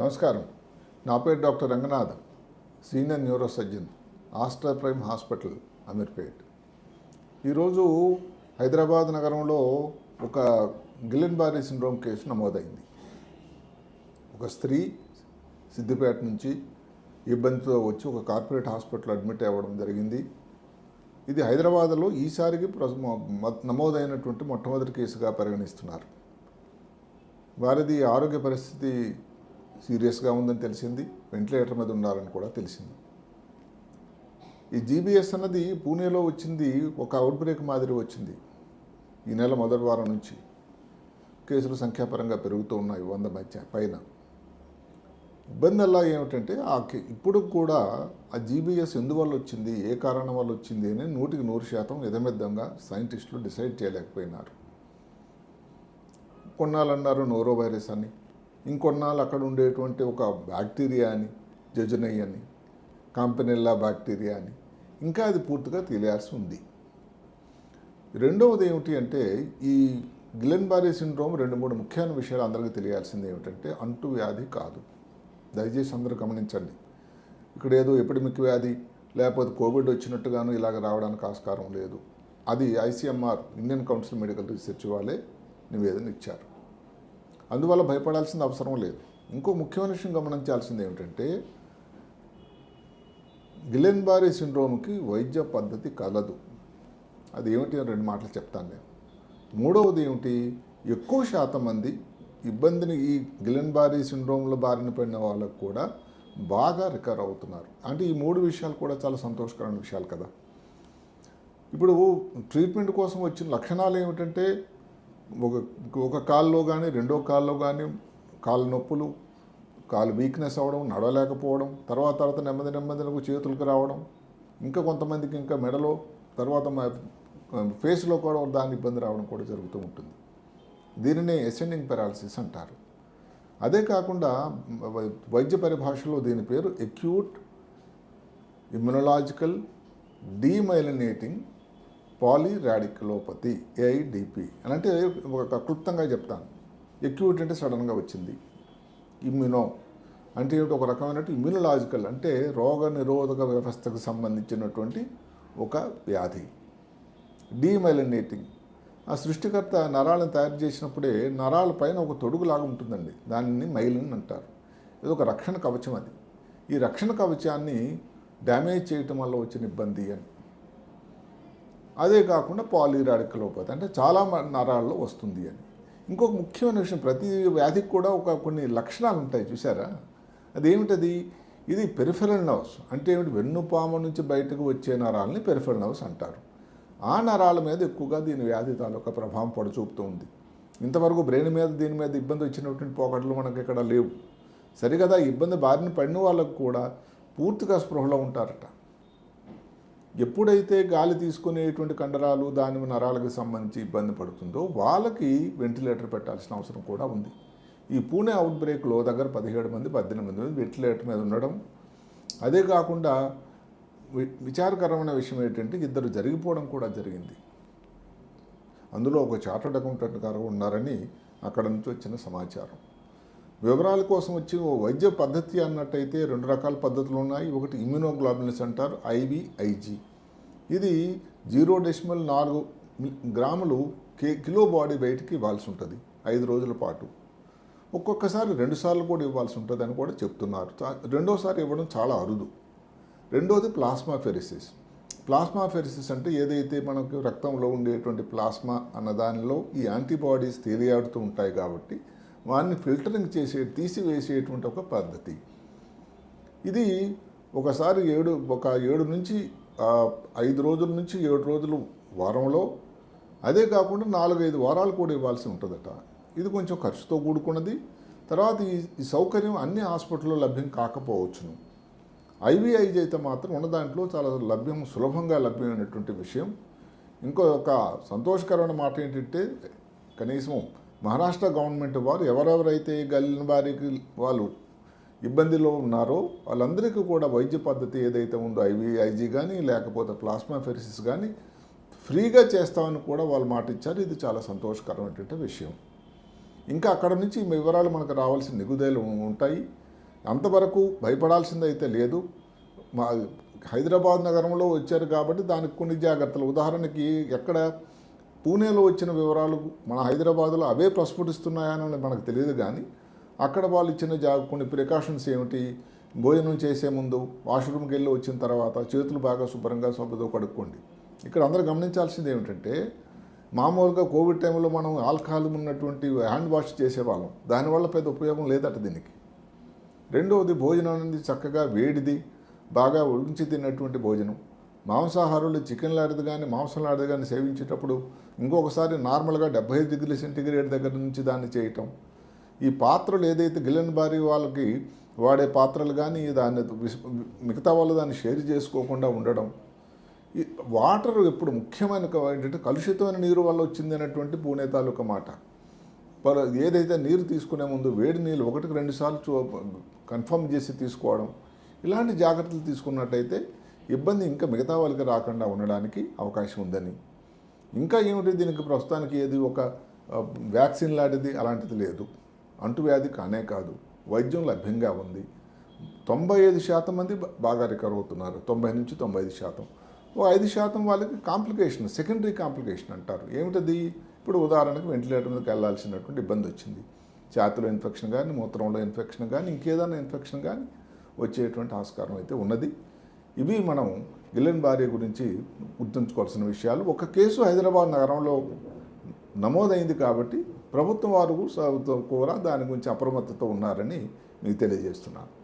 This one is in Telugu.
నమస్కారం. నా పేరు doctor Ranganath senior neuro surgeon Aster prime hospital Ameerpet. ఈరోజు హైదరాబాద్ నగరంలో ఒక గిలెన్ బారీ సిండ్రోమ్ కేసు నమోదైంది. ఒక స్త్రీ సిద్దిపేట నుంచి ఇబ్బందితో వచ్చి ఒక కార్పొరేట్ హాస్పిటల్ అడ్మిట్ అవ్వడం జరిగింది. ఇది హైదరాబాద్లో ఈసారికి నమోదైనటువంటి మొట్టమొదటి కేసుగా పరిగణిస్తున్నారు. వారిది ఆరోగ్య పరిస్థితి సీరియస్గా ఉందని తెలిసింది వెంటిలేటర్ మీద ఉండాలని కూడా తెలిసింది. ఈ జీబీఎస్ అన్నది పూణేలో వచ్చింది ఒక అవుట్ బ్రేక్ మాదిరి వచ్చింది. ఈ నెల మొదటి వారం నుంచి కేసులు సంఖ్యాపరంగా పెరుగుతూ ఉన్నాయి వంద మధ్య పైన. ఇబ్బంది అలా ఏమిటంటే ఆ కే- ఇప్పుడు కూడా ఆ జీబీఎస్ ఎందువల్ల వచ్చింది ఏ కారణం వల్ల వచ్చింది అని నూటికి నూరు శాతం ఎదమెద్దంగా సైంటిస్టులు డిసైడ్ చేయలేకపోయినారు. కొన్నాళ్ళు అన్నారు నోరో వైరస్ అని ఇంకొన్నాళ్ళు అక్కడ ఉండేటువంటి ఒక బ్యాక్టీరియా అని జజనై అని కాంపెనెల్లా బ్యాక్టీరియా అని. ఇంకా అది పూర్తిగా తెలియాల్సి ఉంది రెండవది ఏమిటి అంటే ఈ గిలెన్ బారీ సిండ్రోమ్ రెండు మూడు ముఖ్యమైన విషయాలు అందరికీ తెలియాల్సింది ఏమిటంటే అంటు వ్యాధి కాదు. దయచేసి అందరూ గమనించండి. ఇక్కడ ఏదో ఎపిడమిక్ వ్యాధి లేకపోతే కోవిడ్ వచ్చినట్టుగాను ఇలాగ రావడానికి ఆస్కారం లేదు. అది ICMR Indian council medical research వాళ్ళే నివేదన ఇచ్చారు. అందువల్ల భయపడాల్సిన అవసరం లేదు. ఇంకో ముఖ్యమైన విషయం గమనించాల్సింది ఏమిటంటే గిలెన్ బారీ సిండ్రోమ్కి వైద్య పద్ధతి కలదు. అది ఏమిటి అని రెండు మాటలు చెప్తాను నేను. మూడవది ఏమిటి? ఎక్కువ శాతం మంది ఇబ్బందిని ఈ గిలెన్ బారీ సిండ్రోమ్లో బారిన పడిన వాళ్ళకు కూడా బాగా రికవర్ అవుతున్నారు. అంటే ఈ మూడు విషయాలు కూడా చాలా సంతోషకరమైన విషయాలు కదా. ఇప్పుడు ట్రీట్మెంట్ కోసం వచ్చిన లక్షణాలు ఏమిటంటే ఒక ఒక కాల్లో కానీ రెండో కాల్లో కానీ కాళ్ళ నొప్పులు కాలు వీక్నెస్ అవ్వడం నడవలేకపోవడం తర్వాత తర్వాత నెమ్మది నెమ్మదినకు చేతులకు రావడం ఇంకా కొంతమందికి ఇంకా మెడలో తర్వాత ఫేస్లో కూడా దాని ఇబ్బంది రావడం కూడా జరుగుతూ ఉంటుంది. దీనినే ఎసెండింగ్ పెరాలసిస్ అంటారు. అదే కాకుండా వై- వైద్య పరిభాషలో దీని పేరు acute immunological demyelinating polyradiculopathy AIDP అని అంటే ఒక క్లుప్తంగా చెప్తాను. ఎక్యూట్ అంటే సడన్గా వచ్చింది. ఇమ్యునో అంటే ఒక రకమైన ఇమ్యునలాజికల్ అంటే రోగ నిరోధక వ్యవస్థకు సంబంధించినటువంటి ఒక వ్యాధి. డీమైలినేటింగ్ ఆ సృష్టికర్త నరాలను తయారు చేసినప్పుడే నరాల పైన ఒక తొడుగులాగా ఉంటుందండి. దానిని మైలిన్ అంటారు. ఇది ఒక రక్షణ కవచం అది. ఈ రక్షణ కవచాన్ని డ్యామేజ్ చేయటం వల్ల వచ్చిన ఇబ్బంది అని. అదే కాకుండా పాలిరాడికలోపతి అంటే చాలా మ- నరాల్లో వస్తుంది అని. ఇంకొక ముఖ్యమైన విషయం ప్రతి వ్యాధికి కూడా ఒక కొన్ని లక్షణాలు ఉంటాయి చూసారా అదేమిటది? ఇది పెరిఫెరల్ నర్వ్స్. అంటే ఏమిటి? వెన్నుపాము నుంచి బయటకు వచ్చే నరాలని పెరిఫెరల్ నర్వ్స్ అంటారు. ఆ నరాల మీద ఎక్కువగా దీని వ్యాధి తాలూకా ప్రభావం పడుచూపుతూ ఉంది. ఇంతవరకు బ్రెయిన్ మీద దీని మీద ఇబ్బంది వచ్చినటువంటి పోకట్లు మనకి ఇక్కడ లేవు. సరిగదా? ఇబ్బంది బారిన పడిన వాళ్ళకు కూడా పూర్తిగా స్పృహలో ఉంటారట. ఎప్పుడైతే గాలి తీసుకునేటువంటి కండరాలు దాని నరాలకు సంబంధించి ఇబ్బంది పడుతుందో వాళ్ళకి వెంటిలేటర్ పెట్టాల్సిన అవసరం కూడా ఉంది. ఈ పూణే అవుట్ బ్రేక్లో దగ్గర పదిహేడు మంది పద్దెనిమిది మంది వెంటిలేటర్ మీద ఉండడం అదే కాకుండా వి- విచారకరమైన విషయం ఏంటంటే ఇద్దరు జరిగిపోవడం కూడా జరిగింది. అందులో ఒక చార్టర్డ్ అకౌంటెంట్ గారు ఉన్నారని అక్కడ నుంచి వచ్చిన సమాచారం. వివరాల కోసం వచ్చి ఓ వైద్య పద్ధతి అన్నట్టయితే రెండు రకాల పద్ధతులు ఉన్నాయి. ఒకటి ఇమ్యునోగ్లోబులిన్స్ అంటారు ఐవిఐజి ఇది జీరో డెసిమల్ నాలుగు గ్రాములు కే కిలో బాడీ వెయిట్కి ఇవ్వాల్సి ఉంటుంది ఐదు రోజుల పాటు. ఒక్కొక్కసారి రెండుసార్లు కూడా ఇవ్వాల్సి ఉంటుంది అని కూడా చెప్తున్నారు. రెండోసారి ఇవ్వడం చాలా అరుదు. రెండోది ప్లాస్మా ఫెరిసిస్. ప్లాస్మా ఫెరిసిస్ అంటే ఏదైతే మనకు రక్తంలో ఉండేటువంటి ప్లాస్మా అన్న దానిలో ఈ యాంటీబాడీస్ తేలియాడుతూ ఉంటాయి కాబట్టి వాడిని ఫిల్టరింగ్ చేసే తీసివేసేటువంటి ఒక పద్ధతి. ఇది ఒకసారి ఏడు ఒక ఏడు నుంచి ఐదు రోజుల నుంచి ఏడు రోజులు వారంలో అదే కాకుండా నాలుగైదు వారాలు కూడా ఇవ్వాల్సి ఉంటుందట. ఇది కొంచెం ఖర్చుతో కూడుకున్నది. తర్వాత ఈ ఈ సౌకర్యం అన్ని హాస్పిటల్లో లభ్యం కాకపోవచ్చును. ఐవీఐజ్ అయితే మాత్రం ఉన్న దాంట్లో చాలా లభ్యం సులభంగా లభ్యమైనటువంటి విషయం. ఇంకో ఒక సంతోషకరమైన మాట ఏంటంటే కనీసం మహారాష్ట్ర గవర్నమెంట్ వారు ఎవరెవరైతే గల్లిన వారికి వాళ్ళు ఇబ్బందిలో ఉన్నారో వాళ్ళందరికీ కూడా వైద్య పద్ధతి ఏదైతే ఉందో ఐవీఐజీ కానీ లేకపోతే ప్లాస్మా ఫెరిసిస్ కానీ ఫ్రీగా చేస్తామని కూడా వాళ్ళు మాట ఇచ్చారు ఇది చాలా సంతోషకరమైనటువంటి విషయం. ఇంకా అక్కడ నుంచి వివరాలు మనకు రావాల్సిన నిగుదలు ఉంటాయి. అంతవరకు భయపడాల్సిందైతే లేదు. మా హైదరాబాద్ నగరంలో వచ్చారు కాబట్టి దానికి కొన్ని జాగ్రత్తలు. ఉదాహరణకి ఎక్కడ పూణేలో వచ్చిన వివరాలు మన హైదరాబాద్లో అవే ప్రస్ఫుటిస్తున్నాయని మనకు తెలియదు కానీ అక్కడ వాళ్ళు ఇచ్చిన జా కొన్ని ప్రికాషన్స్ ఏమిటి? భోజనం చేసే ముందు వాష్రూమ్కి వెళ్ళి వచ్చిన తర్వాత చేతులు బాగా శుభ్రంగా సబ్బుతో కడుక్కోండి. ఇక్కడ అందరూ గమనించాల్సింది ఏమిటంటే మామూలుగా కోవిడ్ టైంలో మనం ఆల్కహాల్ ఉన్నటువంటి హ్యాండ్ వాష్ చేసేవాళ్ళం. దానివల్ల పెద్ద ఉపయోగం లేదట దీనికి. రెండవది భోజనం అనేది చక్కగా వేడిది బాగా ఉడికించి తిన్నటువంటి భోజనం. మాంసాహారులు చికెన్ లాంటిది కానీ మాంసం లాంటిది కానీ సేవించేటప్పుడు ఇంకొకసారి నార్మల్గా డెబ్బై ఐదు డిగ్రీ సెంటీగ్రేడ్ దగ్గర నుంచి దాన్ని చేయటం. ఈ పాత్రలు ఏదైతే గిల్లెన్ బారీ వాళ్ళకి వాడే పాత్రలు కానీ దాన్ని మిగతా వాళ్ళు దాన్ని షేర్ చేసుకోకుండా ఉండడం. ఈ వాటర్ ఎప్పుడు ముఖ్యమైన ఏంటంటే కలుషితమైన నీరు వల్ల వచ్చింది అనేటువంటి పూణే తాలూకా మాట. పర ఏదైతే నీరు తీసుకునే ముందు వేడి నీళ్ళు ఒకటికి రెండుసార్లు చూ కన్ఫర్మ్ చేసి తీసుకోవడం. ఇలాంటి జాగ్రత్తలు తీసుకున్నట్టయితే ఇబ్బంది ఇంకా మిగతా వాళ్ళకి రాకుండా ఉండడానికి అవకాశం ఉందని. ఇంకా ఏమిటి దీనికి ప్రస్తుతానికి ఏది ఒక వ్యాక్సిన్ లాంటిది అలాంటిది లేదు. అంటువ్యాధి కానే కాదు. వైద్యం లభ్యంగా ఉంది. తొంభై ఐదు శాతం మంది బాగా రికవర్ అవుతున్నారు. తొంభై నుంచి తొంభై ఐదు శాతం. ఓ ఐదు శాతం వాళ్ళకి కాంప్లికేషన్ సెకండరీ కాంప్లికేషన్ అంటారు. ఏమిటది? ఇప్పుడు ఉదాహరణకు వెంటిలేటర్ మీదకి వెళ్ళాల్సినటువంటి ఇబ్బంది వచ్చింది. ఛాతిలో ఇన్ఫెక్షన్ కానీ మూత్రంలో ఇన్ఫెక్షన్ కానీ ఇంకేదైనా ఇన్ఫెక్షన్ కానీ వచ్చేటువంటి ఆస్కారం అయితే ఉన్నది. ఇవి మనం గిలెన్ భార్య గురించి గుర్తుంచుకోవాల్సిన విషయాలు. ఒక కేసు హైదరాబాద్ నగరంలో నమోదైంది కాబట్టి ప్రభుత్వం వారు కూడా దాని గురించి అప్రమత్తతో ఉన్నారని మీకు తెలియజేస్తున్నాను.